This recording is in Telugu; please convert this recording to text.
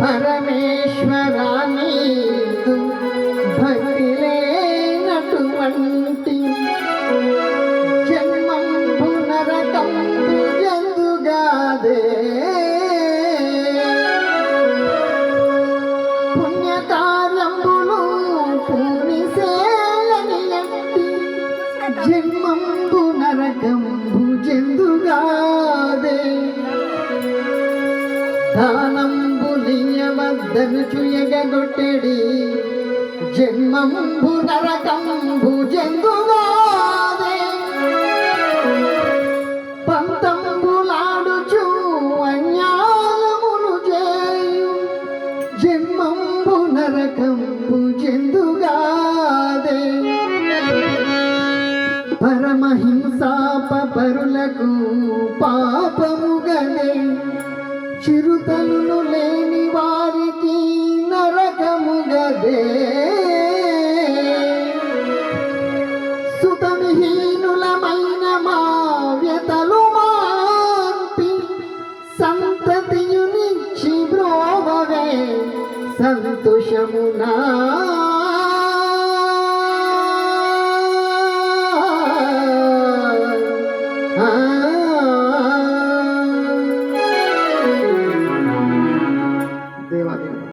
పరమేశ్వర దానంబులియవద్దను చుయగొట్టెడి జన్మంబు నరకంబు జంగువాదే పంతంబులాడుచు అన్యాయమును చేయు. జన్మంబు నరకంబు జందుగాదే పరమహింసాప పరులకు పాపము చిరుతలు లేని వారికి నరకము గదే సుతవిహీనులమైన మా వ్యతలు మాంపి సంతతియునిచ్చి బ్రోవవే సంతోషమునా